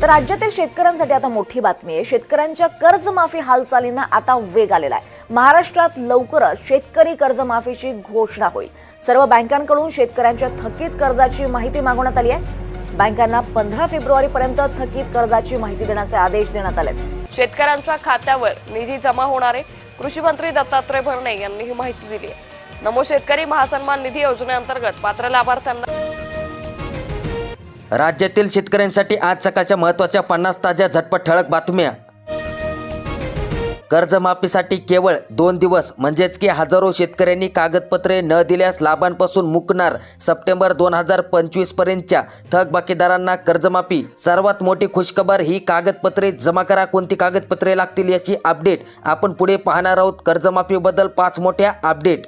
तर राज्यातील शेतकऱ्यांसाठी आता मोठी बातमी आहे. शेतकऱ्यांच्या कर्जमाफी हालचालींना आता वेग आलेला आहे. महाराष्ट्रात लवकरच शेतकरी कर्जमाफीची घोषणा होईल. सर्व बँकांकडून शेतकऱ्यांच्या थकीत कर्जाची माहिती मागवण्यात आली आहे. बँकांना पंधरा फेब्रुवारी पर्यंत थकीत कर्जाची माहिती देण्याचे आदेश देण्यात आले शेतकऱ्यांच्या खात्यावर निधी जमा होणार आहे. कृषी मंत्री दत्तात्रय भरणे यांनी ही माहिती दिली आहे. नमो शेतकरी महासन्मान निधी योजनेअंतर्गत पात्र लाभार्थ्यांना राज्यातील शेतकऱ्यांसाठी आज सकाळच्या महत्त्वाच्या पन्नास ताज्या झटपट ठळक बातम्या. कर्जमाफीसाठी केवळ दोन दिवस म्हणजेच की हजारो शेतकऱ्यांनी कागदपत्रे न दिल्यास लाभांपासून मुकणार सप्टेंबर दोन हजार पंचवीस पर्यंतच्या थकबाकीदारांना कर्जमाफी. सर्वात मोठी खुशखबर ही कागदपत्रे जमा करा कोणती कागदपत्रे लागतील याची अपडेट आपण पुढे पाहणार आहोत. कर्जमाफीबद्दल पाच मोठ्या अपडेट.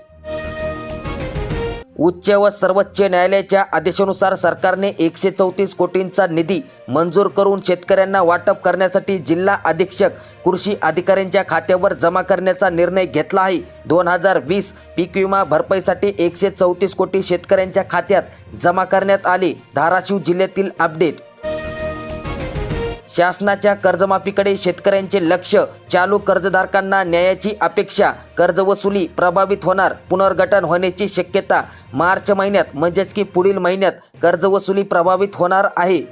उच्च व सर्वोच्च न्यायालयाच्या आदेशानुसार सरकारने एकशे चौतीस कोटींचा निधी मंजूर करून शेतकऱ्यांना वाटप करण्यासाठी जिल्हा अधीक्षक कृषी अधिकाऱ्यांच्या खात्यावर जमा करण्याचा निर्णय घेतला आहे. दोन हजार वीस पीक विमा भरपाईसाठी एकशे चौतीस कोटी शेतकऱ्यांच्या खात्यात जमा करण्यात आले. धाराशिव जिल्ह्यातील अपडेट शासनाच्या कर्जमाफीकडे शेतकऱ्यांचे लक्ष. चालू कर्जधारकांना न्यायाची अपेक्षा. कर्जवसुली प्रभावित होणार. पुनर्गठन होण्याची शक्यता. मार्च महिन्यात म्हणजेच की पुढील महिन्यात कर्जवसुली प्रभावित होणार आहे.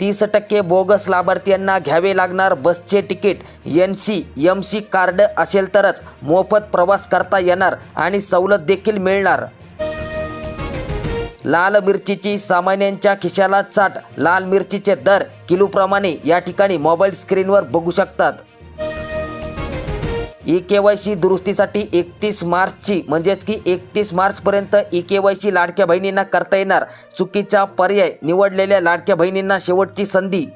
तीस टक्के बोगस लाभार्थ्यांना घ्यावे लागणार बसचे ticket. N C M C card असेल तरच मोफत प्रवास करता येणार आणि सवलत देखील मिळणार. लाल मिरचीची सामान्यांच्या खिशाला चाट. लाल मिरचीचे दर किलोप्रमाणे या ठिकाणी मोबाईल स्क्रीनवर बघू शकतात. ई के वाय सी दुरुस्तीसाठी एकतीस मार्चची म्हणजेच की एकतीस मार्चपर्यंत ई के वाय सी लाडक्या बहिणींना करता येणार. चुकीचा पर्याय निवडलेल्या लाडक्या बहिणींना शेवटची संधी.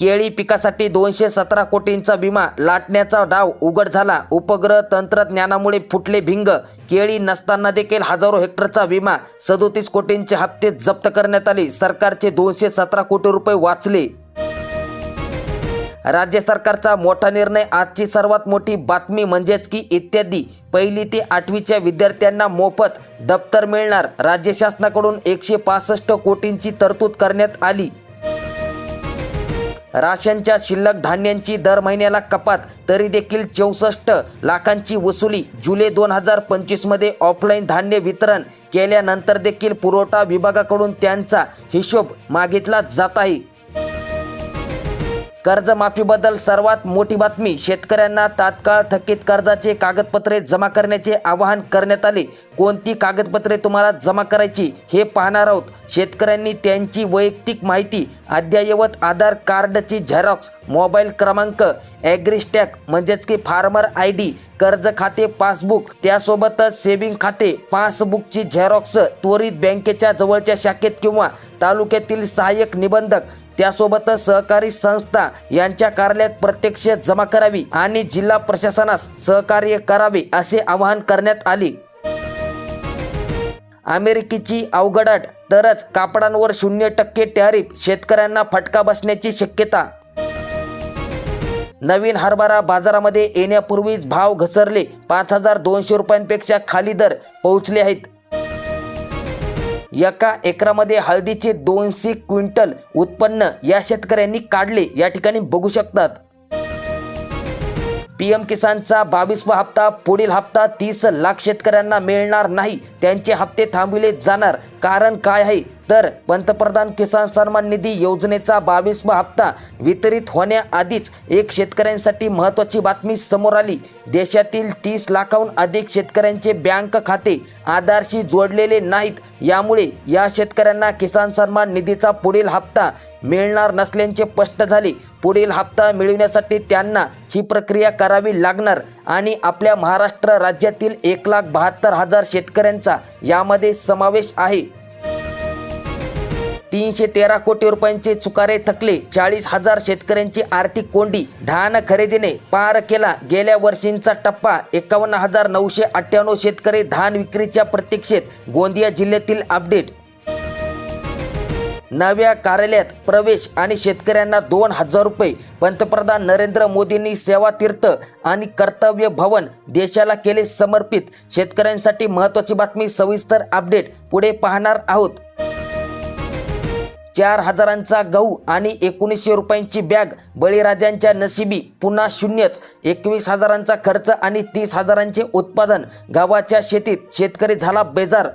केळी पिकासाठी दोनशे सतरा कोटींचा विमा लाटण्याचा डाव उघड झाला. उपग्रह तंत्रज्ञानामुळे फुटले भिंग. केळी नसताना देखील हजारो हेक्टरचा विमा सदोतीस कोटींचे हप्ते जप्त करण्यात आले. सरकारचे दोनशे सतरा कोटी रुपये वाचले. राज्य सरकारचा मोठा निर्णय आजची सर्वात मोठी बातमी म्हणजेच की इत्यादी. पहिली ते आठवीच्या विद्यार्थ्यांना मोफत दप्तर मिळणार. राज्य शासनाकडून एकशे पासष्ट कोटींची तरतूद करण्यात आली. राशनच्या शिल्लक धान्यांची दर महिन्याला कपात तरी देखील चौसष्ट लाखांची वसुली. जुलै दोन हजार पंचवीसमध्ये ऑफलाईन धान्य वितरण केल्यानंतर देखील पुरवठा विभागाकडून त्यांचा हिशोब मागितला जात आहे. कर्जमाफीबद्दल सर्वात मोठी बातमी शेतकऱ्यांना तात्काळ थकीत कर्जाचे कागदपत्रे जमा करण्याचे आवाहन करण्यात आले. कोणती कागदपत्रे तुम्हाला जमा करायची हे पाहणार आहोत. शेतकऱ्यांनी त्यांची वैयक्तिक माहिती अद्ययावत आधार कार्डची झेरॉक्स मोबाईल क्रमांक ॲग्रिस्टॅक म्हणजेच की फार्मर आय डी कर्ज खाते पासबुक त्यासोबतच सेविंग खाते पासबुकची झेरॉक्स त्वरित बँकेच्या जवळच्या शाखेत किंवा तालुक्यातील सहाय्यक निबंधक त्यासोबतच सहकारी संस्था यांच्या कार्यालयात प्रत्यक्ष जमा करावी आणि जिल्हा प्रशासनास सहकार्य करावे असे आवाहन करण्यात आले. अमेरिकेची अवघडाट तरच कापडांवर शून्य टक्के टॅरिफ शेतकऱ्यांना फटका बसण्याची शक्यता. नवीन हरभरा बाजारामध्ये येण्यापूर्वीच भाव घसरले. पाच हजार दोनशे रुपयांपेक्षा खाली दर पोहोचले आहेत. एका एकरामध्ये हळदीचे दोनशे क्विंटल उत्पन्न या शेतकऱ्यांनी काढले. या ठिकाणी बघू शकतात. पी एम किसानचा बावीसवा हप्ता पुढील हप्ता तीस लाख शेतकऱ्यांना मिळणार नाही. त्यांचे हप्ते थांबविले जाणार. कारण काय आहे? तर पंतप्रधान किसान सन्मान निधी योजनेचा बावीसवा हप्ता वितरित होण्याआधीच एक शेतकऱ्यांसाठी महत्त्वाची बातमी समोर आली. देशातील तीस लाखाहून अधिक शेतकऱ्यांचे बँक खाते आधारशी जोडलेले नाहीत. यामुळे या शेतकऱ्यांना किसान सन्मान निधीचा पुढील हप्ता मिळणार नसल्याचे स्पष्ट झाले. पुढील हप्ता मिळविण्यासाठी त्यांना ही प्रक्रिया करावी लागणार आणि आपल्या महाराष्ट्र राज्यातील एक लाख बहात्तर हजार शेतकऱ्यांचा यामध्ये समावेश आहे. तीनशे तेरा कोटी रुपयांचे चुकारे थकले. चाळीस हजार शेतकऱ्यांची आर्थिक कोंडी धान खरेदीने पार केला. गेल्या वर्षींचा टप्पा एकावन्न हजार नऊशे अठ्ठ्याण्णव शेतकरी धान विक्रीच्या प्रतीक्षेत गोंदिया जिल्ह्यातील अपडेट नव्या कार्यालयात प्रवेश आणि शेतकऱ्यांना दोन हजार रुपये पंतप्रधान नरेंद्र मोदींनी सेवा तीर्थ आणि कर्तव्य भवन देशाला केले समर्पित. शेतकऱ्यांसाठी महत्त्वाची बातमी सविस्तर अपडेट पुढे पाहणार आहोत. चार हजारांचा गहू आणि एकोणीसशे रुपयांची बॅग बळीराजांच्या नशिबी पुन्हा शून्यच. एकवीस हजारांचा खर्च आणि तीस हजारांचे उत्पादन. गावाच्या शेतीत शेतकरी झाला बेजार.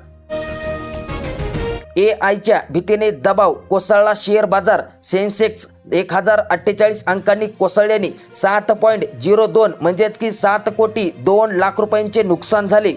ए आयच्या भीतीने दबाव कोसळला शेअर बाजार. सेन्सेक्स एक हजार अठ्ठेचाळीस अंकांनी कोसळल्याने सात पॉईंट झिरो दोन म्हणजेच की सात कोटी दोन लाख रुपयांचे नुकसान झाले.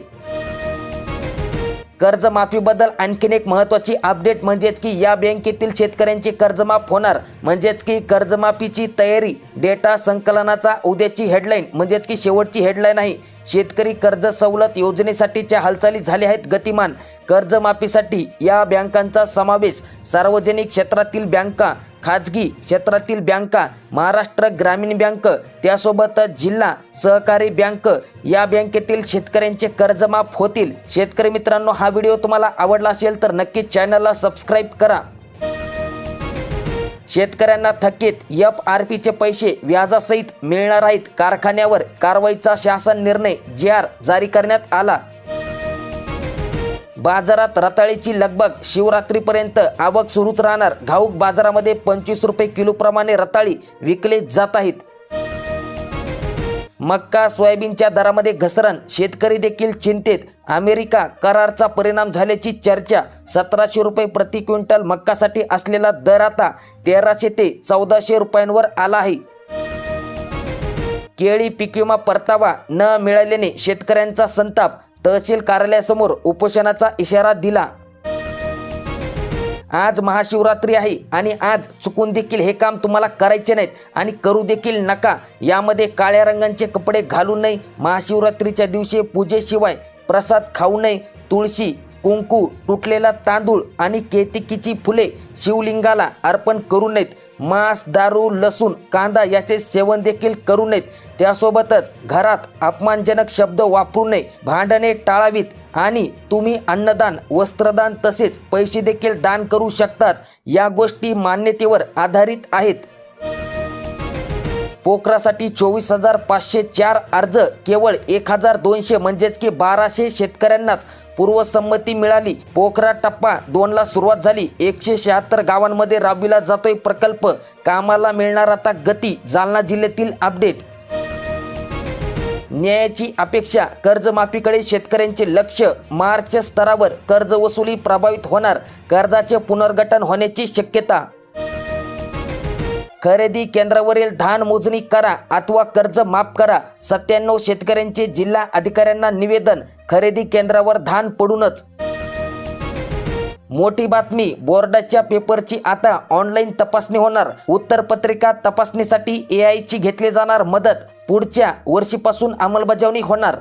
कर्जमाफीबद्दल आणखीन एक महत्त्वाची अपडेट म्हणजेच की या बँकेतील शेतकऱ्यांची कर्जमाफ होणार. म्हणजेच की कर्जमाफीची तयारी डेटा संकलनाचा उद्याची हेडलाईन म्हणजेच की शेवटची हेडलाईन आहे. शेतकरी कर्ज सवलत योजनेसाठीच्या हालचाली झाल्या आहेत गतिमान. कर्जमाफीसाठी या बँकांचा समावेश. सार्वजनिक क्षेत्रातील बँका खाजगी क्षेत्रातील बँका महाराष्ट्र ग्रामीण बँक त्यासोबतच जिल्हा सहकारी बँक या बँकेतील शेतकऱ्यांचे कर्जमाफ होतील. शेतकरी मित्रांनो हा व्हिडिओ तुम्हाला आवडला असेल तर नक्की चॅनलला सबस्क्राईब करा. शेतकऱ्यांना थकीत एफ आर पीचे पैसे व्याजासहित मिळणार आहेत. कारखान्यावर कारवाईचा शासन निर्णय जी आर जारी करण्यात आला. बाजारात रताळीची लगबग शिवरात्रीपर्यंत आवक सुरूच राहणार. घाऊक बाजारामध्ये पंचवीस रुपये किलोप्रमाणे रताळी विकले जात आहेत. मक्का सोयाबीनच्या दरामध्ये घसरण शेतकरी देखील चिंतेत. अमेरिका करारचा परिणाम झाल्याची चर्चा सतराशे रुपये प्रति क्विंटल मक्कासाठी असलेला दर आता तेराशे ते चौदाशे रुपयांवर आला आहे. केळी पीक विमा परतावा न मिळाल्याने शेतकऱ्यांचा संताप तहसील कार्यालयासमोर उपोषणाचा इशारा दिला. आज महाशिवरात्री आहे आणि आज चुकून देखील हे काम तुम्हाला करायचे नाहीत आणि करू देखील नका. यामध्ये काळ्या रंगांचे कपडे घालू नये महाशिवरात्रीच्या दिवशी पूजेशिवाय प्रसाद खाऊ नये तुळशी कुंकू तुटलेला तांदूळ आणि केतिकीची फुले शिवलिंगाला अर्पण करू नयेत. मांस दारू लसूण कांदा याचे सेवन देखील करू नयेत. त्यासोबतच घरात अपमानजनक शब्द वापरू नये. भांडणे टाळावीत आणि तुम्ही अन्नदान वस्त्रदान तसेच पैसे देखील दान करू शकतात. या गोष्टी मान्यतेवर आधारित आहेत. पोखरासाठी चोवीस हजार पाचशे चार अर्ज केवळ एक हजार दोनशे म्हणजेच की बाराशे शेतकऱ्यांनाच पूर्वसंमती मिळाली. पोखरा टप्पा दोनला सुरुवात झाली. एकशे शहात्तर गावांमध्ये राबविला जातोय प्रकल्प. कामाला मिळणार आता गती. जालना जिल्ह्यातील अपडेट. न्यायाची अपेक्षा कर्जमाफीकडे शेतकऱ्यांचे लक्ष. मार्च स्तरावर कर्ज वसुली प्रभावित होणार. कर्जाचे पुनर्गठन होण्याची शक्यता. खरेदी केंद्रावरील धान मोजणी करा अथवा कर्ज माफ करा. सत्त्याण्णव शेतकऱ्यांचे जिल्हा अधिकाऱ्यांना निवेदन. खरेदी केंद्रावर धान पडूनच. मोठी बातमी. बोर्डाच्या पेपरची आता ऑनलाईन तपासणी होणार. उत्तरपत्रिका तपासणीसाठी ए आयची घेतली जाणार मदत. पुढच्या वर्षीपासून अंमलबजावणी होणार.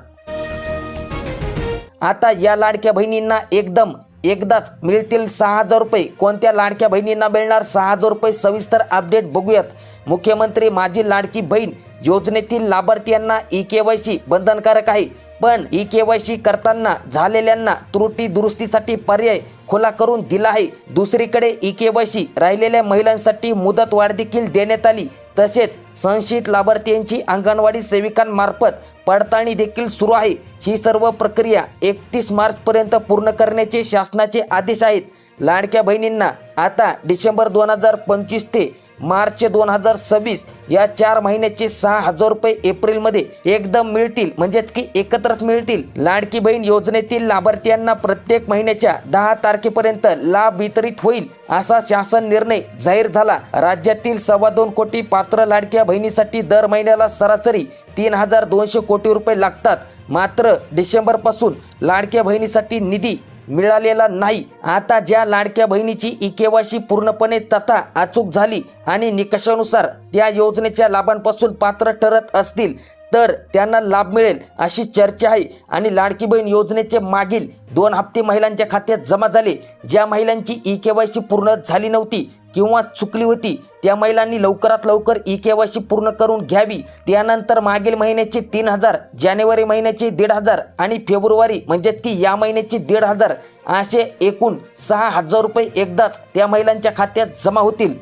आता या लाडक्या बहिणींना एकदम एकदाच मिळतील सहा हजार रुपये. कोणत्या लाडक्या बहिणींना मिळणार सहा हजार रुपये? सविस्तर अपडेट बघूयात. मुख्यमंत्री माझी लाडकी बहीण योजनेतील लाभार्थ्यांना ई के वाय सी बंधनकारक आहे. पण ई के वाय सी करताना झालेल्यांना त्रुटी दुरुस्तीसाठी पर्याय खुला करून दिला आहे. दुसरीकडे ई के वाय सी राहिलेल्या महिलांसाठी मुदत वाढ देखील देण्यात आली. तसेच संशयित लाभार्थ्यांची अंगणवाडी सेविकांमार्फत पडताळणी देखील सुरू आहे. ही सर्व प्रक्रिया एकतीस मार्चपर्यंत पूर्ण करण्याचे शासनाचे आदेश आहेत. लाडक्या बहिणींना आता डिसेंबर दोन हजार पंचवीस ते मार्च दोन हजार सव्वीस या चार महिन्याचे सहा हजार रुपये एप्रिलमध्ये एकदम मिळतील. म्हणजेच की एकत्रच मिळतील. लाडकी बहीण योजनेतील लाभार्थ्यांना प्रत्येक महिन्याच्या दहा तारखेपर्यंत लाभ वितरित होईल असा शासन निर्णय जाहीर झाला. राज्यातील सव्वा दोन कोटी पात्र लाडक्या बहिणीसाठी दर महिन्याला सरासरी तीन हजार दोनशे कोटी रुपये लागतात. मात्र डिसेंबरपासून लाडक्या बहिणीसाठी निधी मिळालेला नाही. आता ज्या लाडक्या बहिणीची ई केवायसी पूर्णपणे तथा अचूक झाली आणि निकषानुसार त्या योजनेच्या लाभांपासून पात्र ठरत असतील तर त्यांना लाभ मिळेल अशी चर्चा आहे आणि लाडकी बहीण योजनेचे मागील दोन हप्ते महिलांच्या खात्यात जमा झाले. ज्या महिलांची ई केवायसी पूर्ण झाली नव्हती किंवा चुकली होती त्या महिलांनी लवकरात लवकर ई के वाय सी पूर्ण करून घ्यावी. त्यानंतर मागील महिन्याचे तीन हजार जानेवारी महिन्याचे दीड हजार आणि फेब्रुवारी म्हणजेच की या महिन्याचे दीड हजार असे एकूण सहा हजार रुपये एकदाच त्या महिलांच्या खात्यात जमा होतील.